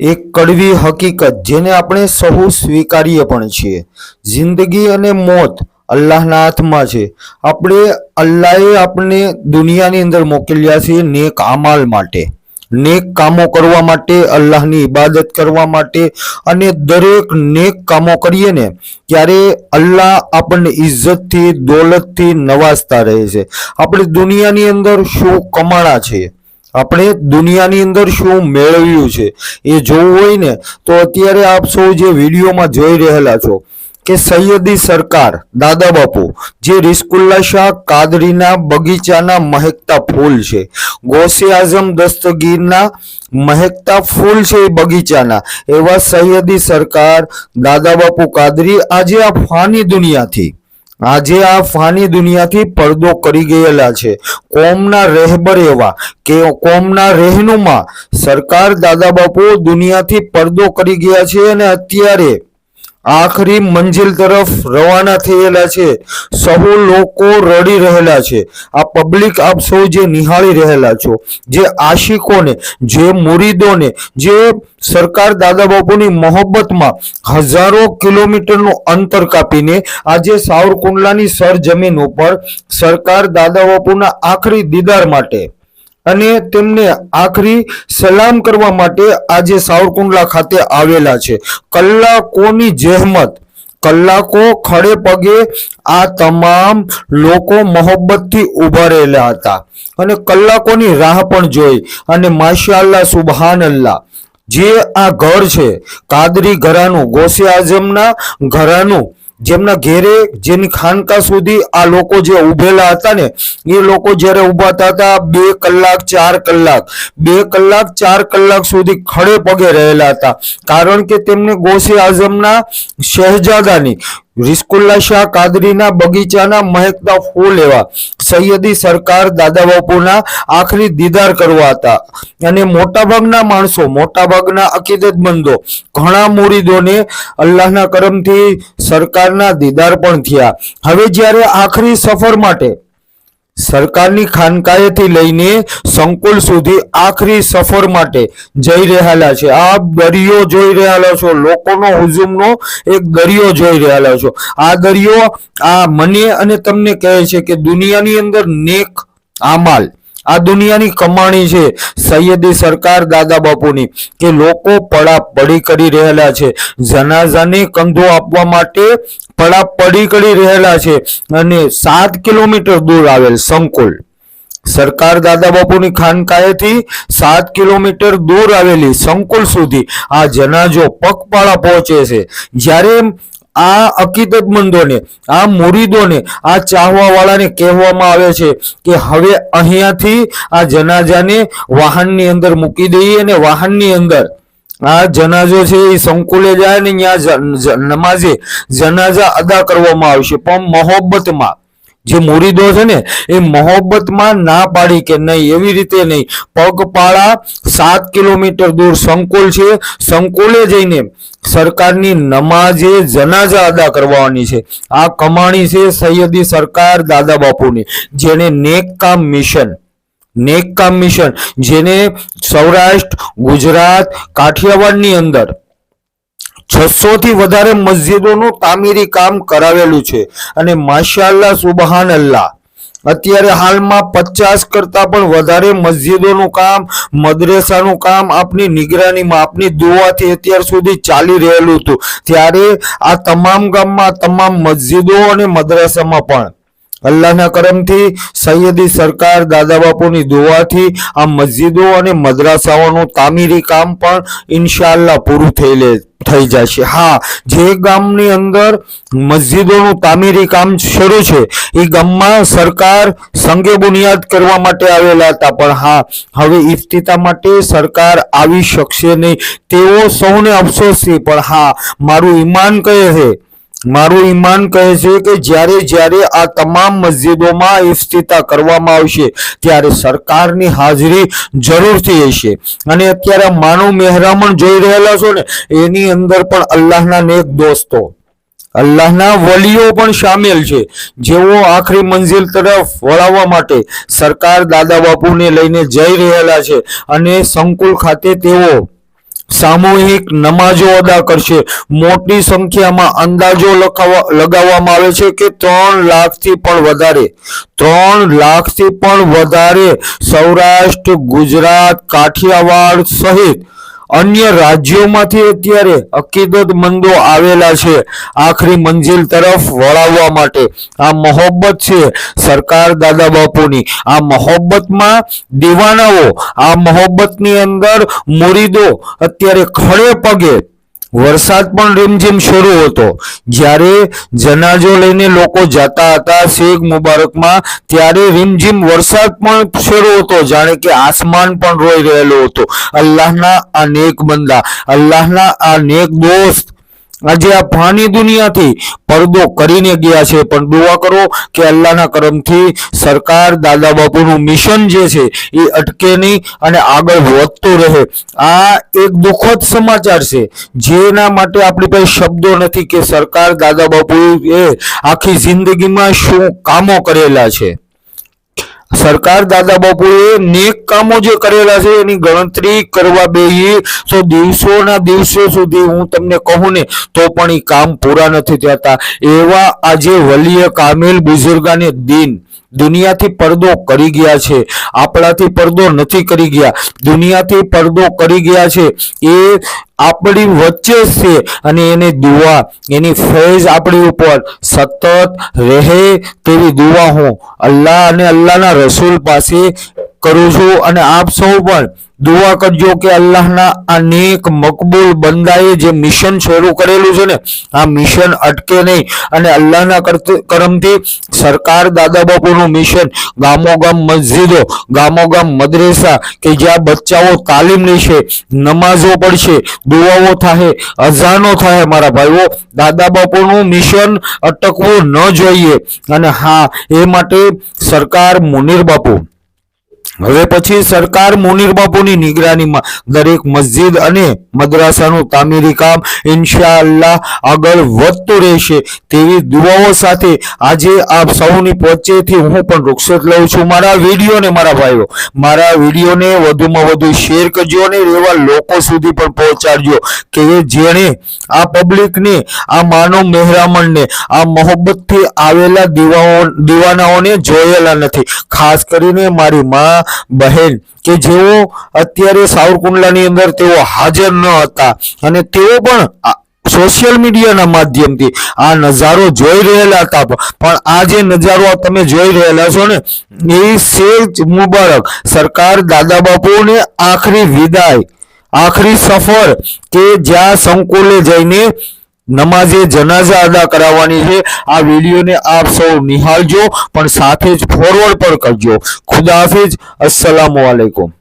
એક કડવી હકીકત જેને આપણે સહુ સ્વીકારીએ પણ છીએ. જિંદગી અને મોત અલ્લાહના હાથમાં છે. આપણે અલ્લાહે આપણને દુનિયાની અંદર મોકલ્યા છે નેક અમાલ માટે. નેક કામો કરવા માટે, અલ્લાહની ઇબાદત કરવા માટે અને દરેક નેક કામો કરીએ ને, ત્યારે અલ્લાહ આપણને ઇજ્જતથી, દોલતથી નવાજતા રહે છે. આપણે દુનિયાની અંદર શું કમાણા છે? આપણે દુનિયાની અંદર શું મેળવ્યું છે એ જોવું હોય ને, તો અત્યારે આપ સૌ જે વિડીયોમાં જોઈ રહેલા છો કે સૈયદી સરકાર, દાદા બાપુ, જે રિસ્કુલ્લા શાહ કાદરીના બગીચાના મહેકતા ફૂલ છે, ગોસે આઝમ દસ્તગીરના મહેકતા ફૂલ છે એ બગીચાના, એવા સૈયદી સરકાર, દાદા બાપુ કાદરી, આજે આ ફાની દુનિયાથી આજે આ ફાની દુનિયાથી પડદો કરી ગયેલા છે. કોમના રહેબર એવા કે કોમના રહેનુમા સરકાર દાદા બાપુ દુનિયાથી પડદો કરી ગયા છે અને અત્યારે આખરી મંજિલ તરફ રવાના થયેલા છે. સહુ લોકો રડી રહેલા છે. આ પબ્લિક આપ સૌ જે નિહાળી રહેલા છો, જે આશિકોને, જે મુરીદોને, જે સરકાર દાદા બાપુની મોહબ્બતમાં હજારો કિલોમીટરનું અંતર કાપીને આજે સાવરકુંડલાની સરજમીન ઉપર સરકાર દાદા બાપુના આખરી દીદાર માટે અને તેમને આખરી સલામ કરવા માટે આજે સાવરકુંડલા ખાતે આવેલા છે. કલાકોની જહેમત, કલાકો ખડે પગે આ તમામ લોકો મોહબ્બતથી ઊભા રહેલા હતા. અને કલાકોની રાહ પણ જોઈ અને માશાલ્લા સુબહાન અલ્લાહ જે આ ઘર છે, કાદરી ઘરાનું, ગોસે આઝમના ઘરાનું જેમના ઘેરે જેની ખાનકા સુધી આ લોકો જે ઉભેલા હતા ને, એ લોકો જ્યારે ઊભા હતા બે કલાક, ચાર કલાક, બે કલાક, ચાર કલાક સુધી ખડે પગે રહેલા હતા. કારણ કે તેમને ગોસે આઝમના શહેજાદાની રિસ્કુલ્લા શાહ કાદરીના બગીચાના મહેકતા ફૂલ એવા સૈયદી સરકાર દાદા બાપુના આખરી દીદાર કરવા હતા. અને મોટાભાગના માણસો, મોટાભાગના અકીદતમંદો ઘણા મુરીદોને અલ્લાહના કરમથી સરકારના દીદાર પણ થયા. હવે જ્યારે આખરી સફર માટે સરકારની ખાનકાએથી લઈને સંકુલ સુધી આખરી સફર માટે જઈ રહેલા છે. આ દરિયો જોઈ રહેલા છો, લોકોનો હુજુમનો એક દરિયો જોઈ રહેલા છો. આ દરિયો આ મને અને તમને કહે છે કે દુનિયાની અંદર નેક, આમાલ આ દુનિયાની કમાણી છે સૈયદી સરકાર દાદા બાપુની કે લોકો પડા પડી કરી રહેલા છે. જનાઝાને કંધો આપવા માટે પડાપડી કરી રહેલા છે અને સાત કિલોમીટર દૂર આવેલ સંકુલ. સરકાર દાદા બાપુની ખાનકાએથી સાત કિલોમીટર દૂર આવેલી સંકુલ સુધી આ જનાજો પગપાળા પહોંચે છે. જ્યારે આ અકીદતમંદોને આ મુરીદોને, આ ચાહવા વાળાને કહેવામાં આવે છે કે હવે અહીંયાથી આ જનાજાને વાહનની અંદર મૂકી દઈએ અને વાહનની અંદર આ જનાજો છે એ સંકુલે જાય ને ત્યાં નમાજે જનાજા અદા કરવામાં આવશે. પણ મોહબ્બતમાં જે મુરીદો છે ને, એ મોહબ્બતમાં ના પાડી કે નહીં, એવી રીતે નહીં. પગપાળા સાત કિલોમીટર દૂર સંકુલ છે. સંકુલે જઈને સરકારની નમાજે જનાજા અદા કરવાની છે. આ કમાણી છે સૈયદી સરકાર દાદા બાપુની, જેને નેક કામ મિશન, નેક કામ મિશન, જેને સૌરાષ્ટ્ર, ગુજરાત, કાઠિયાવાડની અંદર છસો થી વધારે મસ્જિદોનું તામીરી કામ કરાવેલું છે. અને માશાલ્લા સુબહાન અલ્લાહ અત્યારે હાલમાં પચાસ કરતા પણ વધારે મસ્જિદોનું કામ, મદ્રેસાનું કામ આપની નિગરાનીમાં, આપની દુઆથી અત્યાર સુધી ચાલી રહેલું હતું. ત્યારે આ તમામ ગામમાં તમામ મસ્જિદો અને મદ્રેસામાં પણ અલ્લાહના કરમથી સૈયદી સરકાર દાદા બાપુની દુવાથી આ મસ્જિદો અને મદ્રાસાઓનું તામીરી કામ પણ ઇન્શાલ્લાહ પૂરું થઈ લે, થઈ જશે. હા, જે ગામની અંદર મસ્જિદોનું તામીરી કામ શરૂ છે, એ ગામમાં સરકાર સંગે બુનિયાદ કરવા માટે આવેલા હતા. પણ હા, હવે ઇફ્તિતા માટે સરકાર આવી શકશે નહીં, તેઓ સૌને અફસોસ છે. પણ હા, મારું ઈમાન કહે છે મારું ઈમાન કહે છે કે જ્યારે જ્યારે આ તમામ મસ્જિદોમાં ઇફ્તિતા કરવામાં આવશે, ત્યારે સરકારની હાજરી જરૂરથી હશે. અને અત્યારે માનવ મહેરામણ જોઈ રહેલા છો ને, એની અંદર પણ અલ્લાહના નેક દોસ્તો. અલ્લાહના વલીઓ પણ સામેલ છે. જેઓ આખરી મંજિલ તરફ વળાવવા માટે સરકાર દાદા બાપુને લઈને જઈ રહેલા છે. અને સંકુલ ખાતે તેઓ સામૂહિક નમાજો અદા કરશે. મોટી સંખ્યામાં અંદાજો લગાવવામાં આવે છે કે ત્રણ લાખથી પણ વધારે. ત્રણ લાખથી પણ વધારે સૌરાષ્ટ્ર, ગુજરાત, કાઠિયાવાડ સહિત અન્ય રાજ્યોમાંથી અત્યારે અકીદતમંદો આવેલા છે. આખરી મંજિલ તરફ વળાવવા માટે. આ મોહબ્બત છે સરકાર દાદા બાપુની આ મોહબ્બતમાં દીવાનાઓ, આ મોહબ્બતની અંદર મુરીદો અત્યારે ખડે પગે વરસાદ પણ રીમઝીમ શરૂ હતો. જ્યારે જનાજો લઈને લોકો જતા હતા, શેખ મુબારકમાં, ત્યારે રીમઝીમ વરસાદ પણ શરૂ હતો. જાણે કે આસમાન પણ રોઈ રહેલો હતો. અલ્લાહના આ નેક બંદા, અલ્લાહના આ નેક દોસ્ત આજે આ ફાની દુનિયાથી પડદો કરીને ગયા છે. પણ દુઆ કરો કે અલ્લાહના કરમથી સરકાર દાદા બાપુનું મિશન જે છે એ અટકે નહીં અને આગળ વધતું રહે. આ એક દુઃખદ સમાચાર છે. જેના માટે આપણી પાસે શબ્દો નથી કે સરકાર દાદા બાપુએ આખી જિંદગીમાં શું કામો કરેલા છે. સરકાર દાદા બાપુએ નેક કામો જે કરેલા છે એની ગણતરી કરવા બેહીએ તો દિવસોના દિવસો સુધી હું તમને કહું ને, તો પણ એ કામ પૂરા નથી થતા એવા આજે વલીય કામિલ બુઝુર્ગાને દિન દુનિયાથી પડદો કરી ગયા છે. આપણાથી પડદો નથી કરી ગયા. દુનિયાથી પડદો કરી ગયા છે. એ આપણી વચ્ચે છે અને એને દુઆ, એની ફૈઝ આપણી ઉપર સતત રહે તેવી દુવા હું અલ્લાહ અને અલ્લાહના રસૂલ પાસે કરું છું અને આપ સૌ પણ દુઆ કરજો કે અલ્લાહના આ મકબૂલ બંદાએ જે મિશન શરૂ કરેલું છે ને, આ મિશન અટકે નહીં. અને અલ્લાહના કરમથી સરકાર દાદા બાપુનું મિશન ગામો ગામ મસ્જિદો, ગામો ગામ મદ્રેસા, કે જ્યાં બચ્ચાઓ તાલીમ લેશે, નમાઝો પડશે દુઆઓ થાય અઝાનો થાય મારા ભાઈઓ, દાદા બાપુનું મિશન અટકવું ન જોઈએ. અને હા, એ માટે સરકાર મુનીર બાપુ હવે પછી સરકાર મુનીર બાપુની નિગરાનીમાં દરેક મસ્જિદ અને મદ્રાસાનું તામીરી કામ ઇન્શાઅલ્લાહ આગળ વધતું રહેશે તેવી દુઆઓ સાથે આજે આપ સૌની પહોંચેથી હું પણ રૂક્ષત લઉં છું. મારા વિડીયોને મારા ભાઈઓ, મારા વિડીયોને વધુમાં વધુ શેર કરજો અને એવા લોકો સુધી પણ પહોંચાડજો કે જેણે આ પબ્લિકને, આ માનવ મહેરામણને, આ મોહબ્બતથી આવેલા દીવાઓ, દીવાનાઓને જોયેલા નથી. ખાસ કરીને મારી માં બહેન, કે જેઓ અત્યારે સાવરકુંડલાની અંદર તેઓ હાજર ન હતા અને તેઓ પણ સોશિયલ મીડિયાના માધ્યમથી આ નજારો જોઈ રહેલા હતા. પણ આ જે નજારો તમે જોઈ રહેલા છો ને, એ સેજ મુબારક. સરકાર દાદા બાપુને આખરી વિદાય, આખરી સફર કે જ્યાં સંકુલે જઈને નમાઝે જનાઝા અદા કરાવવાની છે. આ વિડીયોને આપ સૌ નિહાળજો, પણ સાથે જ ફોરવર્ડ પણ કરજો. ખુદા હાફિઝ. અસલામ અલૈકુમ.